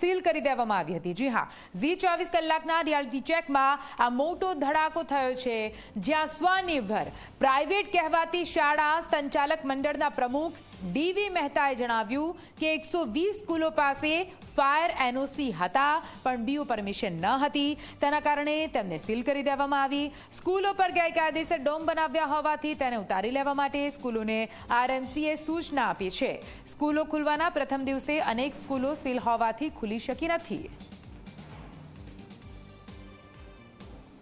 Seal કરી દેવામાં આવી હતી. જી હા, ઝી ચોવીસ કલાકના રિયાલિટી ચેકમાં આ મોટો ધડાકો થયો છે. જ્યાં સ્વનિર્ભર પ્રાઇવેટ કહેવાતી શાળા સંચાલક મંડળના પ્રમુખ ડીવી મહેતાએ જણાવ્યું કે એકસો વીસ સ્કૂલો પાસે ફાયર એનઓસી હતા, પણ બીઓ પરમિશન ન હતી. તેના કારણે તેમને સીલ કરી દેવામાં આવી. સ્કૂલો પર ગેરકાયદેસર ડોમ બનાવ્યા હોવાથી તેને ઉતારી લેવા માટે સ્કૂલોને આરએમસીએ સૂચના આપી છે. સ્કૂલો ખુલવાના પ્રથમ દિવસે અનેક સ્કૂલો સીલ હોવાથી ખુલી શકી નથી.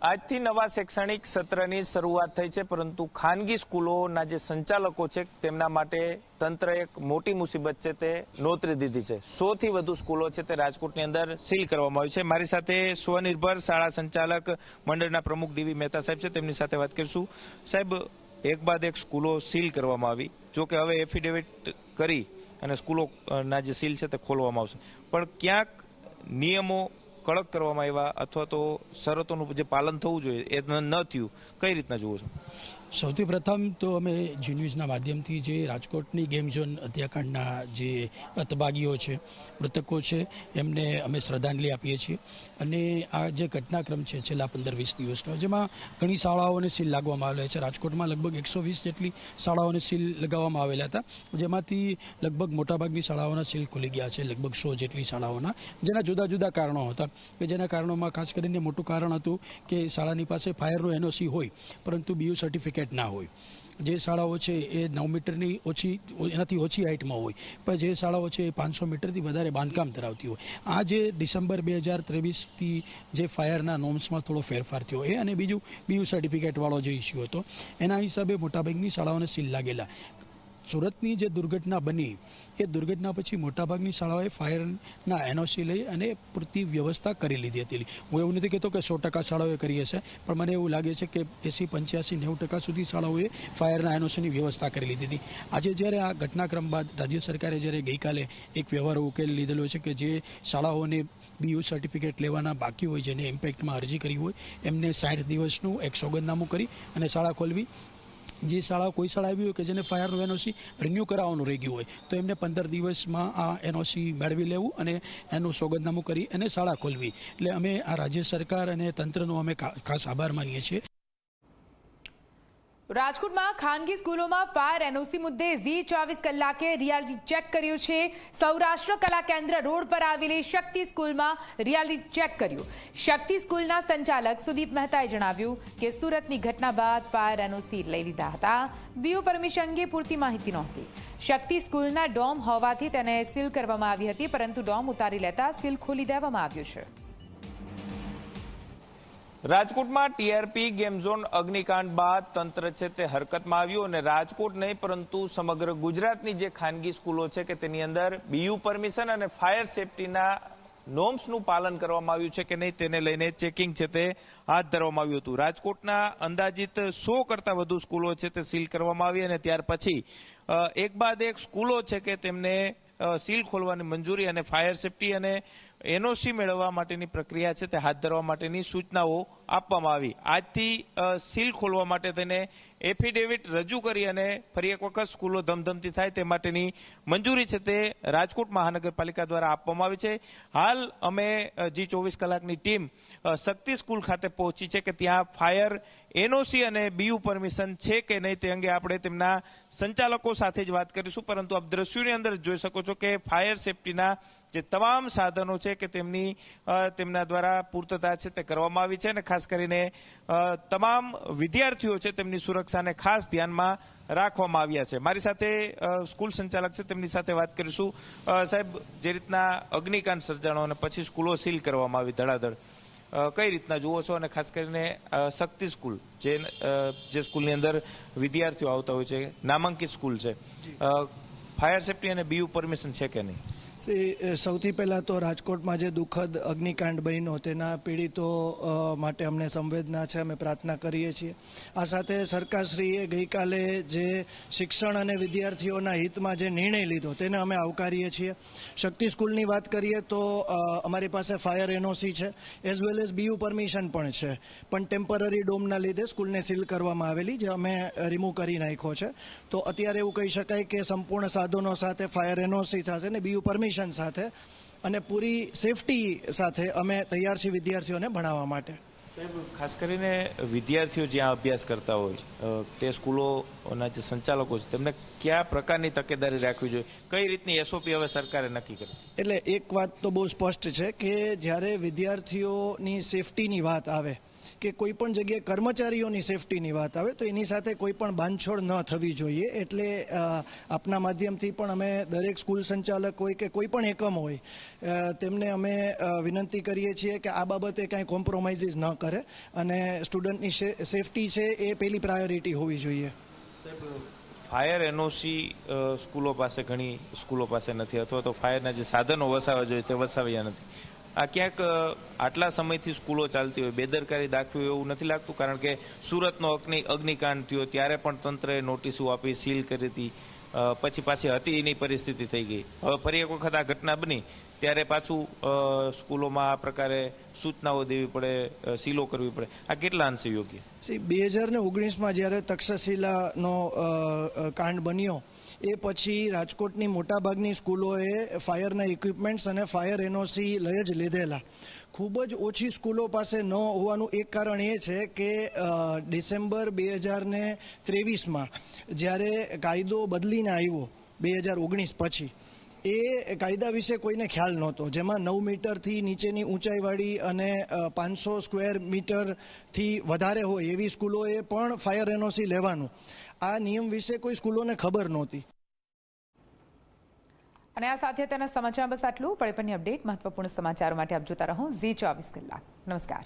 આજથી નવા શૈક્ષણિક સત્રની શરૂઆત થઈ છે, પરંતુ ખાનગી સ્કૂલોના જે સંચાલકો છે, તેમના માટે તંત્ર એક મોટી મુસીબત છે તે નોતરી દીધી છે. સોથી વધુ સ્કૂલો છે તે રાજકોટની અંદર સીલ કરવામાં આવી છે. મારી સાથે સ્વનિર્ભર શાળા સંચાલક મંડળના પ્રમુખ ડીવી મહેતા સાહેબ છે. તેમની સાથે વાત કરીશું. સાહેબ, એક બાદ એક સ્કૂલો સીલ કરવામાં આવી. જો કે હવે એફિડેવિટ કરી અને સ્કૂલોના જે સીલ છે તે ખોલવામાં આવશે. પણ ક્યાંક નિયમો કડક કરવામાં આવ્યા અથવા તો શરતોનું જે પાલન થવું જોઈએ એ ન થયું, કઈ રીતના જુઓ છો? સૌથી પ્રથમ તો અમે જી ન્યૂઝના માધ્યમથી જે રાજકોટની ગેમ ઝોન હત્યાકાંડના જે અતભાગીઓ છે, મૃતકો છે, એમને અમે શ્રદ્ધાંજલિ આપીએ છીએ. અને આ જે ઘટનાક્રમ છે છેલ્લા પંદર વીસ દિવસનો, જેમાં ઘણી શાળાઓને સીલ લાગવામાં આવેલા છે. રાજકોટમાં લગભગ એકસો વીસ જેટલી શાળાઓને સીલ લગાવવામાં આવેલા હતા. જેમાંથી લગભગ મોટાભાગની શાળાઓના સીલ ખુલી ગયા છે, લગભગ સો જેટલી શાળાઓના, જેના જુદા જુદા કારણો હતા. કે જેના કારણોમાં ખાસ કરીને મોટું કારણ હતું કે શાળાની પાસે ફાયરનું એનઓસી હોય, પરંતુ બીયુ સર્ટિફિકેટ ના હોય. જે શાળાઓ છે એ નવ મીટરની ઓછી, એનાથી ઓછી હાઇટમાં હોય, પણ જે શાળાઓ છે એ પાંચસો મીટરથી વધારે બાંધકામ ધરાવતી હોય. આ જે ડિસેમ્બર બે હજાર ત્રેવીસથી જે ફાયરના નોર્મ્સમાં થોડો ફેરફાર થયો, એ અને બીજું બીયુ સર્ટિફિકેટવાળો જે ઇસ્યુ હતો, એના હિસાબે મોટાભાગની શાળાઓને સીલ લાગેલા. સુરતની જે દુર્ઘટના બની, એ દુર્ઘટના પછી મોટાભાગની શાળાઓએ ફાયરના એનઓસી લઈ અને પૂરતી વ્યવસ્થા કરી લીધી હતી. હું એવું નથી કહેતો કે સો ટકા શાળાઓએ કરી હશે, પણ મને એવું લાગે છે કે એંસી, પંચ્યાસી, નેવું ટકા સુધી શાળાઓએ ફાયરના એનઓસીની વ્યવસ્થા કરી લીધી હતી. આજે જ્યારે આ ઘટનાક્રમ બાદ રાજ્ય સરકારે જ્યારે ગઈકાલે એક વ્યવહાર ઉકેલ લીધેલો છે કે જે શાળાઓને બીયુ સર્ટિફિકેટ લેવાના બાકી હોય, જેને ઇમ્પેક્ટમાં અરજી કરી હોય, એમને સાઠ દિવસનું એક સોગંદનામું કરી અને શાળા ખોલવી જે શાળાઓ, કોઈ શાળા આવી હોય કે જેને ફાયરનું એનઓસી રિન્યૂ કરાવવાનું રહી ગયું હોય, તો એમને પંદર દિવસમાં આ એનઓસી મેળવી લેવું અને એનું સોગંદનામું કરી અને શાળા ખોલવી. એટલે અમે આ રાજ્ય સરકાર અને તંત્રનો અમે ખાસ આભાર માનીએ છીએ. રાજકોટમાં ખાનગી સ્કૂલોમાં ફાયર એનઓસી મુદ્દે ઝી ચોવીસ કલાકે રિયાલિટી ચેક કર્યું છે. સૌરાષ્ટ્ર કલા કેન્દ્ર રોડ પર આવેલી શક્તિ સ્કૂલમાં રિયાલિટી ચેક કર્યું. શક્તિ સ્કૂલના સંચાલક સુદીપ મહેતાએ જણાવ્યું કે સુરતની ઘટના બાદ ફાયર એનઓસી લઈ લીધા હતા. બીયુ પરમિશન અંગે પૂરતી માહિતી નહોતી. શક્તિ સ્કૂલના ડોમ હોવાથી તેને સીલ કરવામાં આવી હતી, પરંતુ ડોમ ઉતારી લેતા સીલ ખોલી દેવામાં આવ્યું છે. રાજકોટમાં ટીઆરપી ગેમ ઝોન અગ્નિકાંડ બાદ તંત્ર છે તે હરકતમાં આવ્યું અને રાજકોટ નહીં, પરંતુ સમગ્ર ગુજરાતની જે ખાનગી સ્કૂલો છે કે તેની અંદર બીયુ પરમિશન અને ફાયર સેફટીના નોર્મ્સનું પાલન કરવામાં આવ્યું છે કે નહીં, તેને લઈને ચેકિંગ છે તે હાથ ધરવામાં આવ્યું હતું. રાજકોટના અંદાજિત સો કરતાં વધુ સ્કૂલો છે તે સીલ કરવામાં આવી અને ત્યાર પછી એક બાદ એક સ્કૂલો છે કે તેમને સીલ ખોલવાની મંજૂરી અને ફાયર સેફટી અને એનઓસી મેળવવા માટેની પ્રક્રિયા છે તે હાથ ધરવા માટેની સૂચનાઓ આપવામાં આવી. આજથી સીલ ખોલવા માટે તેને એફિડેવિટ રજૂ કરી અને ફરી એક વખત સ્કૂલો ધમધમતી થાય તે માટેની મંજૂરી છે તે રાજકોટ મહાનગરપાલિકા દ્વારા આપવામાં આવી છે. હાલ અમે જી ચોવીસ કલાકની ટીમ શક્તિ સ્કૂલ ખાતે પહોંચી છે કે ત્યાં ફાયર એનઓસી અને બીયુ પરમિશન છે કે નહીં તે અંગે આપણે તેમના સંચાલકો સાથે જ વાત કરીશું. પરંતુ આપ દ્રશ્યોની અંદર જોઈ શકો છો કે ફાયર સેફટીના જે તમામ સાધનો છે કે તેમની તેમના દ્વારા પૂર્તતા છે તે કરવામાં આવી છે અને ખાસ કરીને તમામ વિદ્યાર્થીઓ છે તેમની સુરક્ષાને ખાસ ધ્યાનમાં રાખવામાં આવ્યા છે. મારી સાથે સ્કૂલ સંચાલક છે, તેમની સાથે વાત કરીશું. સાહેબ, જે રીતના અગ્નિકાંડ સર્જાણો અને પછી સ્કૂલો સીલ કરવામાં આવી ધડાધડ કઈ રીતના જુઓ છો? અને ખાસ કરીને શક્તિ સ્કૂલ, જે જે સ્કૂલની અંદર વિદ્યાર્થીઓ આવતા હોય છે, નામાંકિત સ્કૂલ છે. ફાયર સેફટી અને બીયુ પરમિશન છે કે નહીં? સૌથી પહેલાં તો રાજકોટમાં જે દુઃખદ અગ્નિકાંડ બન્યો તેના પીડિતો માટે અમને સંવેદના છે, અમે પ્રાર્થના કરીએ છીએ. આ સાથે સરકારશ્રીએ ગઈકાલે જે શિક્ષણ અને વિદ્યાર્થીઓના હિતમાં જે નિર્ણય લીધો તેને અમે આવકારીએ છીએ. શક્તિ સ્કૂલની વાત કરીએ તો અમારી પાસે ફાયર એનઓસી છે, as well as BU permission પણ છે. પણ ટેમ્પરરી ડોમના લીધે સ્કૂલને સીલ કરવામાં આવેલી, જે અમે રિમૂવ કરી નાખ્યો છે. તો અત્યારે એવું કહી શકાય કે સંપૂર્ણ સાધનો સાથે ફાયર એનઓસી થશે ને બીયુ પરમિશન સાથે અને પૂરી સેફટી સાથે અમે તૈયાર છીએ વિદ્યાર્થીઓને ભણાવવા માટે. સાહેબ ખાસ કરીને વિદ્યાર્થીઓ જ્યાં અભ્યાસ કરતા હોય તે સ્કૂલોના જે સંચાલકો છે તેમને કયા પ્રકારની તકેદારી રાખવી જોઈએ? કઈ રીતની એસઓપી હવે સરકારે નક્કી કરી? એટલે એક વાત તો બહુ સ્પષ્ટ છે કે જ્યારે વિદ્યાર્થીઓની સેફટીની વાત આવે કે કોઈ પણ જગ્યાએ કર્મચારીઓની સેફટીની વાત આવે, તો એની સાથે કોઈ પણ બાંધછોડ ન થવી જોઈએ. એટલે આપના માધ્યમથી પણ અમે દરેક સ્કૂલ સંચાલક હોય કે કોઈ પણ એકમ હોય તેમને અમે વિનંતી કરીએ છીએ કે આ બાબતે કાંઈ કોમ્પ્રોમાઇઝીસ ન કરે અને સ્ટુડન્ટની સેફટી છે એ પહેલી પ્રાયોરિટી હોવી જોઈએ. ફાયર એનઓસી સ્કૂલો પાસે ઘણી સ્કૂલો પાસે નથી અથવા તો ફાયરના જે સાધનો વસાવવા જોઈએ તે વસાવ્યા નથી. આ ક્યાંક આટલા સમયથી સ્કૂલો ચાલતી હોય, બેદરકારી દાખવી એવું નથી લાગતું, કારણ કે સુરતનો અગ્નિ, અગ્નિકાંડ થયો, ત્યારે પણ તંત્રએ નોટિસો આપી, સીલ કરી હતી પછી પાછી હતી એની પરિસ્થિતિ થઈ ગઈ. હવે ફરી એક વખત આ ઘટના બની, ત્યારે પાછું સ્કૂલોમાં આ પ્રકારે સૂચનાઓ દેવી પડે સીલો કરવી પડે. આ કેટલા અંશે યોગ્ય? સી, બે હજાર ને ઓગણીસમાં જ્યારે તક્ષશિલાનો કાંડ બન્યો એ પછી રાજકોટની મોટાભાગની સ્કૂલોએ ફાયરના ઇક્વિપમેન્ટ્સ અને ફાયર એનઓસી લઈ જ લીધેલા. ખૂબ જ ઓછી સ્કૂલો પાસે ન હોવાનું એક કારણ એ છે કે ડિસેમ્બર બે હજાર ને ત્રેવીસમાં જ્યારે કાયદો બદલીને આવ્યો બે હજાર ઓગણીસ પછી, એ કાયદા વિશે કોઈને ખ્યાલ નહોતો. જેમાં નવ મીટરથી નીચેની ઊંચાઈવાળી અને પાંચસો સ્ક્વેર મીટરથી વધારે હોય એવી સ્કૂલોએ પણ ફાયર એનઓસી લેવાનું. આ નિયમ વિશે કોઈ સ્કૂલોને ખબર નહોતી. અને આ સાથે તેના સમાચાર બસ આટલું. પડે પણની અપડેટ, મહત્વપૂર્ણ સમાચારો માટે આપ જોતા રહો ઝી ચોવીસ કલાક. નમસ્કાર.